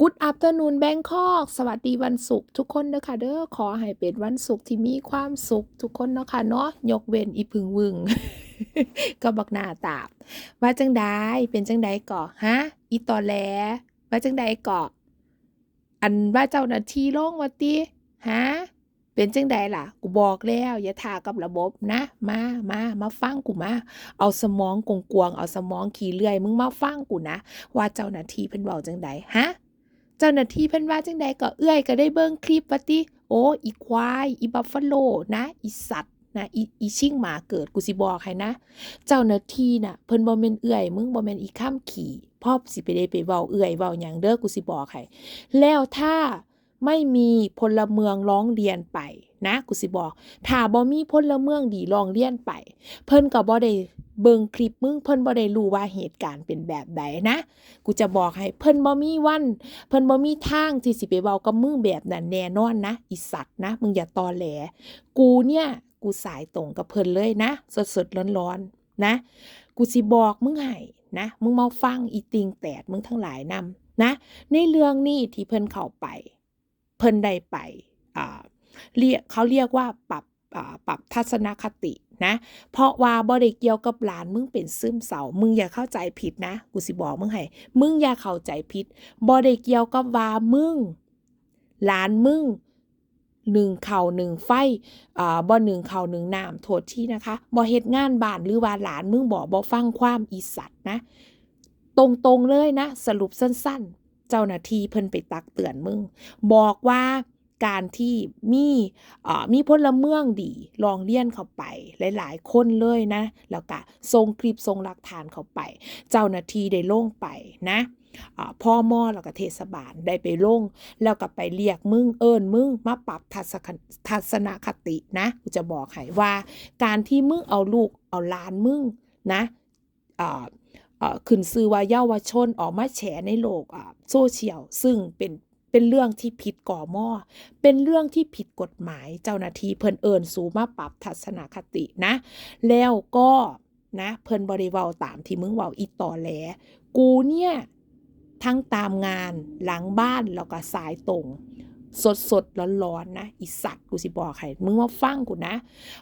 Good afternoon Bangkok สวัสดีวันศุกร์ทุกคนเด้อค่ะเด้อขอให้เป็นวันศุกร์ที่มีความสุขทุกคนเนาะค่ะเนาะยกเว้นอีพึงวึงก็บักหน้าตาบ ว่าจังใดเป็นจังใดก่อฮะอีตอแหลว่าจังใดก่ออันว่าเจ้าหน้าที่ลงว่าติฮะเป็นจังใดล่ะ กูบอกแล้ว อย่าทากับระบบนะ มามามาฟังกูมา เอาสมองกงกวง เอาสมองขี่เลื่อย มึงมาฟังกูนะ ว่าเจ้าหน้าที่เพิ่นเว้าจังใดฮะ เจ้าหน้าที่เพิ่นว่าจังใดก็เอื้อยก็ได้เบิ่งคลิปว่าติโอ้อีควายอีบัฟฟาโลนะอีสัตว์นะอีอีชิงหมาเกิดกูสิบอกให้นะ เจ้าหน้าที่น่ะเพิ่นบ่แม่นเอื้อยมึงบ่แม่นอีข้ามขี่พ่อสิไปได้ไปเว้าเอื้อยเว้าหยังเด้อกูสิบอกให้แล้วถ้า ไม่มีพลเมืองร้องเรียนไปนะกูสิบอกถ้าบ่มีพลเมืองดีร้องเรียนไป เพิ่นก็บ่ได้เบิ่งคลิปมึงเพิ่นบ่ได้รู้ว่าเหตุการณ์เป็นแบบใดนะ กูจะบอกให้เพิ่นบ่มีวัน เพิ่นบ่มีทางที่สิไปเว้ากับมึงแบบนั้นแน่นอนนะอีสัตว์นะ มึงอย่าตอแหล กูเนี่ยกูสายตรงกับเพิ่นเลยนะ สดๆร้อนๆนะ กูสิบอกมึงให้นะ มึงมาฟังอีติงแตดมึงทั้งหลายนำนะ ในเรื่องนี้ที่เพิ่นเข้าไป เพิ่นได้ไปเรียกเขาเรียกว่าปรับปรับทัศนคตินะเพราะว่าบ่ได้เกี่ยวกับหลานมึงเป็นซึมเศร้ามึงอย่าเข้าใจผิดนะกูสิบอกมึงให้มึงอย่าเข้าใจผิดบ่ได้เกี่ยวกับว่ามึงหลานมึงหนึ่งเข่าหนึ่งไฟอ่าบ่หนึ่งเข่าหนึ่งน้ำโทษที่นะคะบ่เฮ็ดงานบ้านหรือว่าหลานมึงบ่บ่ฟังความอีสัตว์นะ ตรงๆเลยนะ สรุปสั้น ๆ เจ้าหน้าที่เพิ่นไปตักเตือนมึง บอกว่าการที่มีมีพลเมืองดีลองเลียนเข้าไป หลาย ๆ คนเลยนะ แล้วก็ส่งคลิปส่งหลักฐานเข้าไป เจ้าหน้าที่ได้ลงไปนะพ่อมอแล้วก็เทศบาลได้ไปลง แล้วก็ไปเรียกมึงเอิญมึงมาปรับทัศนคตินะกูจะบอกให้ว่า การที่มึงเอาลูกเอาหลานมึงนะ ขึ้นซื้อว่าเยาวชนออกมาแฉในโลกโซเชียลซึ่งเป็นเป็นเรื่องที่ผิดก่อมอเป็นเรื่องที่ผิดกฎหมายเจ้าหน้าที่เพิ่นเอิญสูมาปรับทัศนคตินะ แล้วก็นะเพิ่นบริเวาตามที่มึงเว้าอีต่อแหลกูเนี่ยทั้งตามงานหลังบ้านแล้วก็สายตรงสดสดร้อนๆนะอีสัตว์กูสิบอกให้มึงมาฟังกูนะ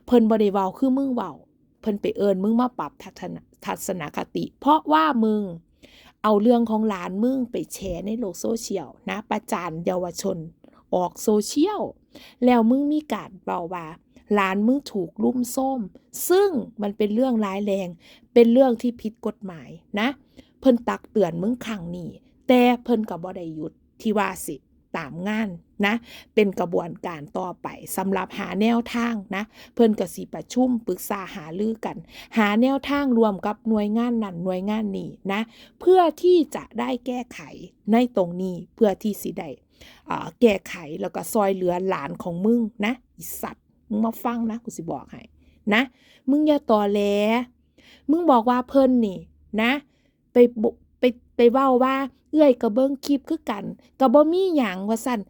เพิ่นบริเวาคือมึงเว้า เพิ่นไปเอิญมึงมาปรับทัศนคติ เพราะว่ามึงเอาเรื่องของหลานมึงไปแชร์ในโลกโซเชียลนะประจานเยาวชนออกโซเชียล แล้วมึงมีการเบาว่าหลานมึงถูกลุ่มส้ม ซึ่งมันเป็นเรื่องร้ายแรง เป็นเรื่องที่ผิดกฎหมายนะ เพิ่นตักเตือนมึงครั้งนี้ แต่เพิ่นก็บ่ได้หยุดที่ว่าสิ ตามงานนะ เป็นกระบวนการต่อไปสำหรับหาแนวทางนะ เพิ่อนก็สิประชุมปรึกษาหารือกัน หาแนวทางรวมกับหน่วยงานนั้นหน่วยงานนี้นะ เพื่อที่จะได้แก้ไขในตรงนี้เพื่อที่สิได้แก้ไขแล้วก็ซอยเหลือหลานของมึงนะอีสัตว์มึงมาฟังนะกูสิบอกให้นะ มึงอย่าต่อแหลมึงบอกว่าเพิ่นนี่นะ ไปบุ ไปเว้าว่า เอื้อยกระเบิ้งคลิปคือกันกระบ่มีหยังว่าสั่น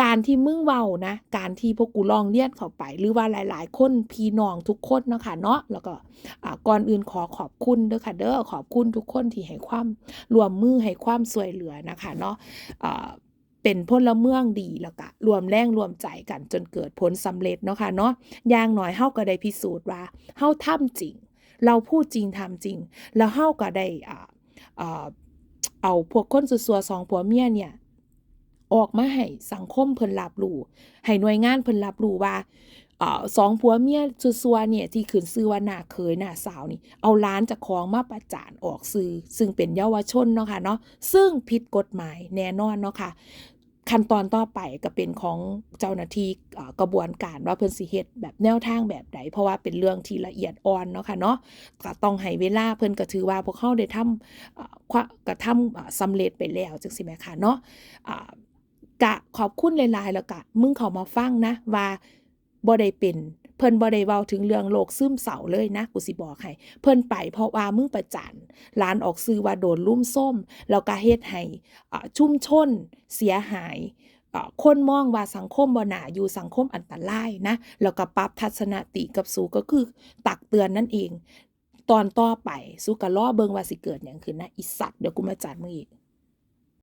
การที่มึงเว้านะ การที่พวกกูลองเลียนเข้าไป หรือว่าหลาย ๆ คนพี่น้องทุกคนเนาะค่ะเนาะแล้วก็อ่าก่อนอื่นขอขอบคุณเด้อค่ะเด้อขอบคุณทุกคนที่ให้ความรวมมือให้ความช่วยเหลือนะคะเนาะอ่าเป็นพลเมืองดีแล้วก็รวมแรงรวมใจกันจนเกิดผลสำเร็จเนาะค่ะเนาะอย่างหน้อยเฮาก็ได้พิสูจน์ว่าเฮาทำจริง เราพูดจริงทำจริง แล้วเฮาก็ได้อ่าอ่า เอาพวกคนสัวๆสองผัวเมียเนี่ย ออกมาให้สังคมเพิ่นรับรู้ให้หน่วยงานเพิ่นรับรู้ว่าเออสองผัวเมียซัวๆเนี่ยที่ขืนซื้อว่าหน้าเคยหน้าสาวนี่ เอาล้านจากของมาประจานออกซื้อซึ่งเป็นเยาวชนเนาะค่ะเนาะซึ่งผิดกฎหมายแน่นอนเนาะค่ะ ขั้นตอนต่อไปก็เป็นของเจ้าหน้าที่กระบวนการว่าเพิ่นสิเฮ็ดแบบแนวทางแบบใดเพราะว่าเป็นเรื่องที่ละเอียดอ่อนเนาะค่ะเนาะก็ต้องให้เวลาเพิ่นก็ถือว่าพวกเขาได้ทำควะกระทำอ่าสำเร็จไปแล้วจังซี่แหมค่ะเนาะอ่ากะขอบคุณหลายๆแล้วกะมึงเขามาฟังนะว่าบ่ได้เป็น เพิ่นบ่ได้เว้าถึงเรื่องโรคซึมเศร้าเลยนะกูสิบอกให้เพิ่นไปเพราะว่ามึงประจานหลานออกสื่อว่าโดนลุ่มส้ม แล้วก็เฮ็ดให้อ่าชุ่มชนเสียหายคนมองว่าสังคมบ่น่าอยู่สังคมอันตรายนะแล้วก็ปรับทัศนติกับสูก็คือตักเตือนนั่นเอง ตอนต่อไปสู่ก็รอเบิงว่าสิเกิดหยังขึ้นนะอีสัตว์เดี๋ยวกูมาจัดมึงอีก